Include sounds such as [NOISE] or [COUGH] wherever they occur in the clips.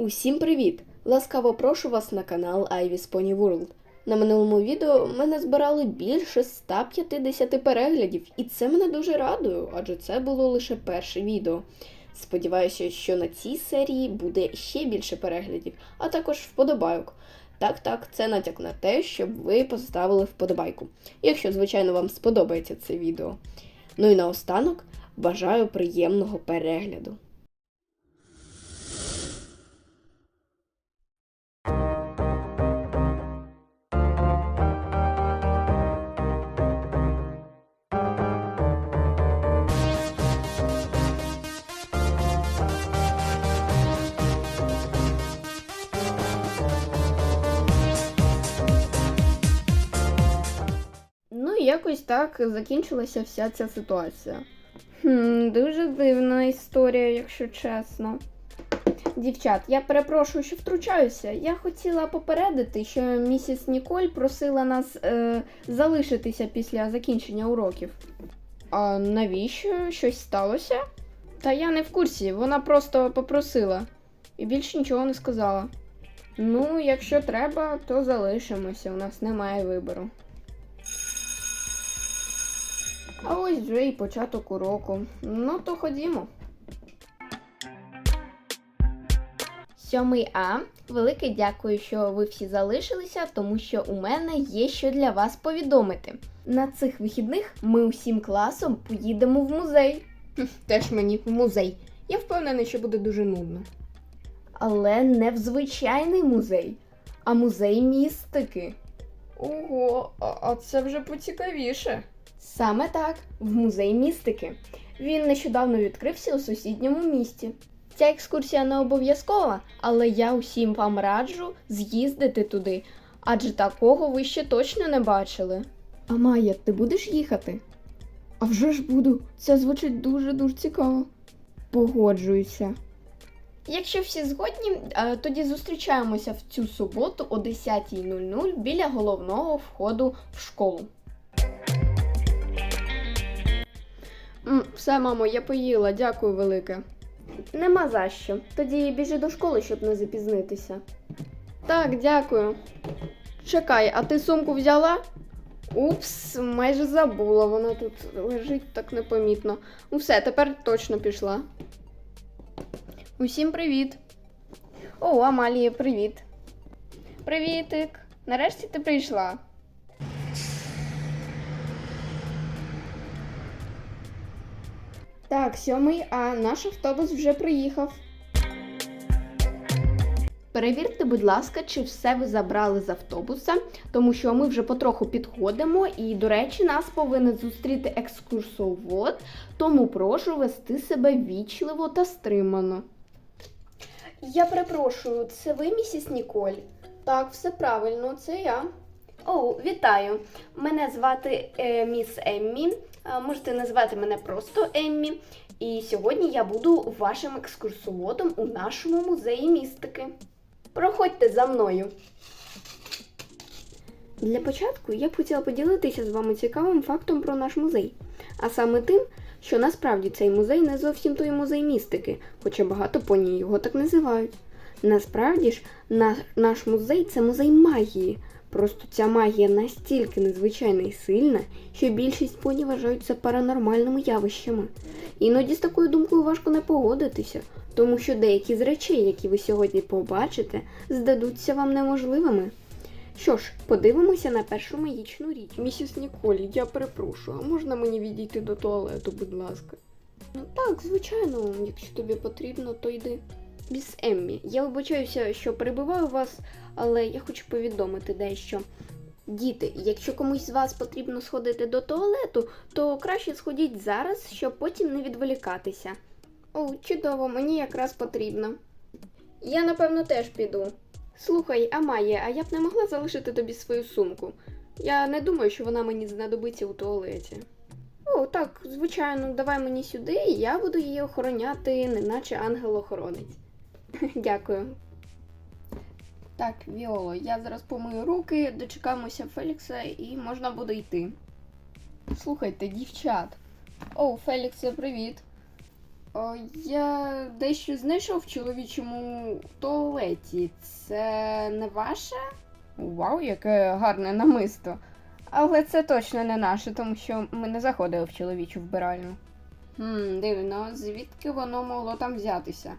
Усім привіт! Ласкаво прошу вас на канал Ivy's Pony World. На минулому відео мене збирали більше 150 переглядів, і це мене дуже радує, адже це було лише перше відео. Сподіваюся, що на цій серії буде ще більше переглядів, а також вподобайок. Так, так, це натяк на те, щоб ви поставили вподобайку, якщо, звичайно, вам сподобається це відео. Ну і наостанок бажаю приємного перегляду. Якось так закінчилася вся ця ситуація. Хм, дуже дивна історія, якщо чесно. Дівчат, я перепрошую, що втручаюся. Я хотіла попередити, що місіс Ніколь просила нас е, залишитися після закінчення уроків. А навіщо щось сталося? Та я не в курсі, вона просто попросила і більше нічого не сказала. Ну, якщо треба, то залишимося, у нас немає вибору. А ось вже і початок уроку. Ну, то ходімо. Сьомий А. Велике дякую, що ви всі залишилися, тому що у мене є що для вас повідомити. На цих вихідних ми усім класом поїдемо в музей. Теж мені в музей. Я впевнений, що буде дуже нудно. Але не в звичайний музей, а музей містики. Ого, а це вже поцікавіше. Саме так, в музей містики. Він нещодавно відкрився у сусідньому місті. Ця екскурсія не обов'язкова, але я усім вам раджу з'їздити туди, адже такого ви ще точно не бачили. А Майя, ти будеш їхати? А вже ж буду. Це звучить дуже-дуже цікаво. Погоджуюся. Якщо всі згодні, е, тоді зустрічаємося в цю суботу о 10.00 біля головного входу в школу. М, Все, мамо, я поїла, дякую велике. Нема за що. Тоді біжи до школи, щоб не запізнитися. Так, дякую. Чекай, а ти сумку взяла? Упс, майже забула, вона тут лежить так непомітно. Ну все, тепер точно пішла. Усім привіт. О, Амалія, привіт. Привітик. Нарешті ти прийшла. Так, сьомий, а наш автобус вже приїхав. Перевірте, будь ласка, чи все ви забрали з автобуса, тому що ми вже потроху підходимо, і, до речі, нас повинен зустріти екскурсовод, тому прошу вести себе вічливо та стримано. Я перепрошую, це ви, місіс Ніколь? Так, все правильно, це я. О, вітаю! Мене звати е, міс Еммі. Е, Можете назвати мене просто Еммі. І сьогодні я буду вашим екскурсоводом у нашому музеї містики. Проходьте за мною. Для початку я б хотіла поділитися з вами цікавим фактом про наш музей. А саме тим, що насправді цей музей не зовсім той музей містики, хоча багато поні його так називають. Насправді ж, на, наш музей це музей магії. Просто ця магія настільки незвичайна і сильна, що більшість поні вважають це паранормальними явищами. Іноді з такою думкою важко не погодитися, тому що деякі з речей, які ви сьогодні побачите, здадуться вам неможливими. Що ж, подивимося на першу магічну річ. Місіс Ніколі, я перепрошую, а можна мені відійти до туалету, будь ласка? Ну так, звичайно, якщо тобі потрібно, то йди. Міс Еммі, я вибачаюся, що перебиваю вас, але я хочу повідомити дещо. Діти, якщо комусь з вас потрібно сходити до туалету, то краще сходіть зараз, щоб потім не відволікатися. О, чудово, мені якраз потрібно. Я, напевно, теж піду. Слухай, Амає, а я б не могла залишити тобі свою сумку. Я не думаю, що вона мені знадобиться у туалеті. О, так, звичайно, давай мені сюди, і я буду її охороняти, неначе ангел-охоронець. [LAUGHS] Дякую. Так, Віоло, я зараз помию руки, дочекаємося Фелікса і можна буде йти. Слухайте, дівчат. О, Феліксе, привіт. О, я дещо знайшов в чоловічому туалеті. Це не ваше? Вау, яке гарне намисто. Але це точно не наше, тому що ми не заходили в чоловічу вбиральню. Хм, дивно, звідки воно могло там взятися?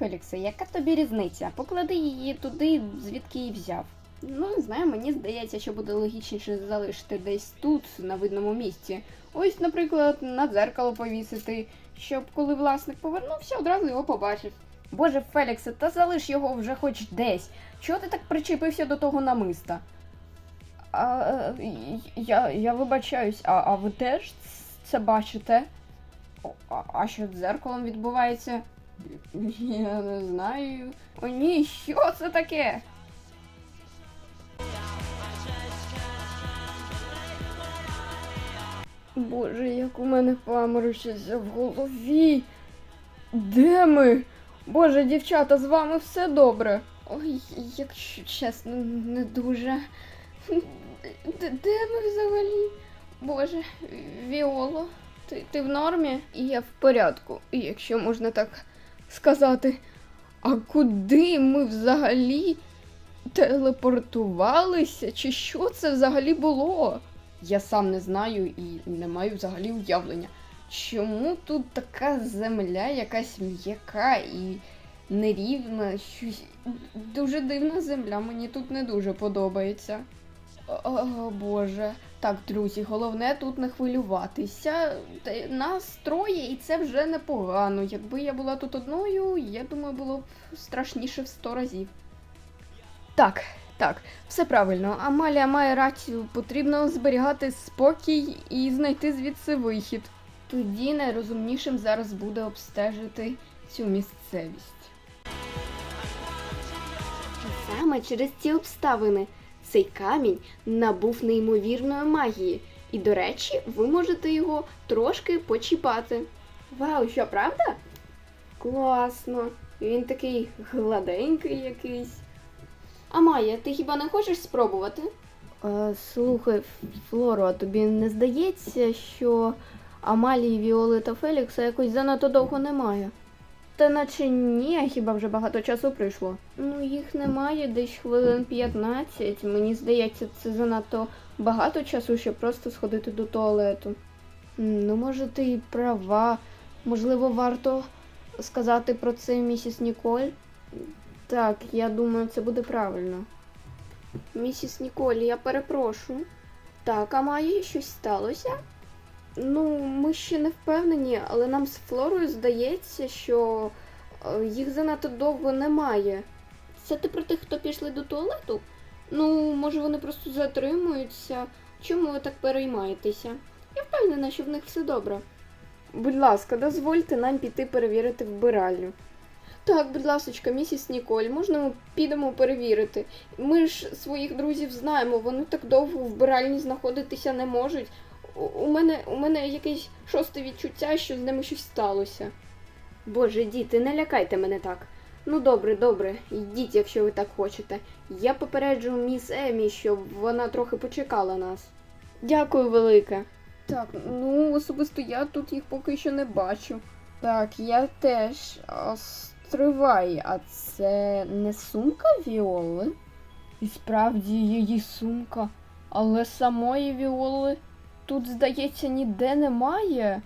Феліксе, яка тобі різниця? Поклади її туди, звідки її взяв. Ну, не знаю, мені здається, що буде логічніше залишити десь тут, на видному місці. Ось, наприклад, на дзеркало повісити, щоб коли власник повернувся, одразу його побачив. Боже, Феліксе, та залиш його вже хоч десь. Чого ти так причепився до того намиста? А, е, я, я вибачаюсь, а, а ви теж це бачите? А, а що з дзеркалом відбувається? Я не знаю. О ні, що це таке? Боже, як у мене паморочиться в голові. Де ми? Боже, дівчата, з вами все добре. Ой, якщо чесно, не дуже. Де, де ми взагалі? Боже, Віоло, ти, ти в нормі? І я в порядку, якщо можна так сказати. А куди ми взагалі телепортувалися? Чи що це взагалі було? Я сам не знаю і не маю взагалі уявлення. Чому тут така земля якась м'яка і нерівна? Щось дуже дивна земля, мені тут не дуже подобається. О, Боже. Так, друзі, головне тут не хвилюватися. Нас троє, і це вже непогано. Якби я була тут одною, я думаю, було б страшніше в сто разів. Так, так, все правильно. Амалія має рацію. Потрібно зберігати спокій і знайти звідси вихід. Тоді найрозумнішим зараз буде обстежити цю місцевість. Саме через ці обставини цей камінь набув неймовірної магії. І, до речі, ви можете його трошки почіпати. Вау, що правда? Класно. Він такий гладенький якийсь. А Майя, ти хіба не хочеш спробувати? Е, слухай, Флоро, а тобі не здається, що Амалії, Віоли та Фелікса якось занадто довго немає? Та наче ні, хіба вже багато часу прийшло. Ну, їх немає десь хвилин 15. Мені здається, це занадто багато часу, щоб просто сходити до туалету. Ну, може, ти і права. Можливо, варто сказати про це місіс Ніколь? Так, я думаю, це буде правильно. Місіс Ніколь, я перепрошую. Так, а має щось сталося? Ну, ми ще не впевнені, але нам з Флорою здається, що е, їх занадто довго немає. Це ти про тих, хто пішли до туалету? Ну, може, вони просто затримуються. Чому ви так переймаєтеся? Я впевнена, що в них все добре. Будь ласка, дозвольте нам піти перевірити вбиральню. Так, будь ласочка, місіс Ніколь, можна ми підемо перевірити? Ми ж своїх друзів знаємо, вони так довго в вбиральні знаходитися не можуть. У- мене, у мене якесь шосте відчуття, що з ними щось сталося. Боже, діти, не лякайте мене так. Ну добре, добре, йдіть, якщо ви так хочете. Я попереджу міс Емі, щоб вона трохи почекала нас. Дякую, велике. Так, ну особисто я тут їх поки що не бачу. Так, я теж. Стривай, а це не сумка Віоли? І справді її сумка, але самої Віоли тут, здається, ніде немає.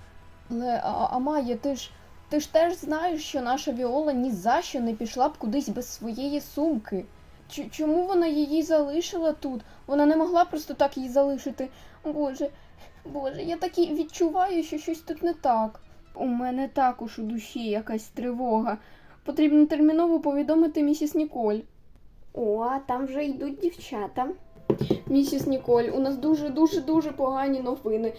Але а, Амая, ти ж ти ж теж знаєш, що наша Віола ні за що не пішла б кудись без своєї сумки. Ч- чому вона її залишила тут? Вона не могла просто так її залишити. Боже, Боже, я так і відчуваю, що щось тут не так. У мене також у душі якась тривога. Потрібно терміново повідомити місіс Ніколь. О, а там вже йдуть дівчата. Місіс Ніколь, у нас дуже дуже дуже погані новини.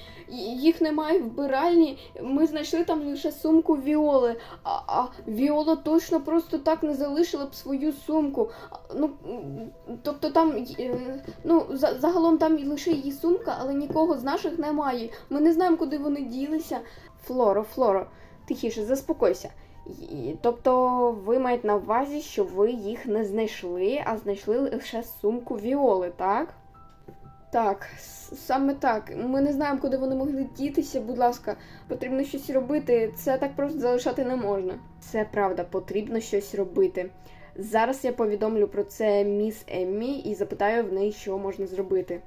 Їх немає вбиральні. Ми знайшли там лише сумку Віоли. А, а Віола точно просто так не залишила б свою сумку. Ну, тобто там, е, ну, загалом там лише її сумка, але нікого з наших немає. Ми не знаємо, куди вони ділися. Флоро, Флоро, тихіше, заспокойся. Тобто ви маєте на увазі, що ви їх не знайшли, а знайшли лише сумку Віоли, так? Так, саме так. Ми не знаємо, куди вони могли дітися. Будь ласка, потрібно щось робити. Це так просто залишати не можна. Це правда, потрібно щось робити. Зараз я повідомлю про це міс Еммі і запитаю в неї, що можна зробити.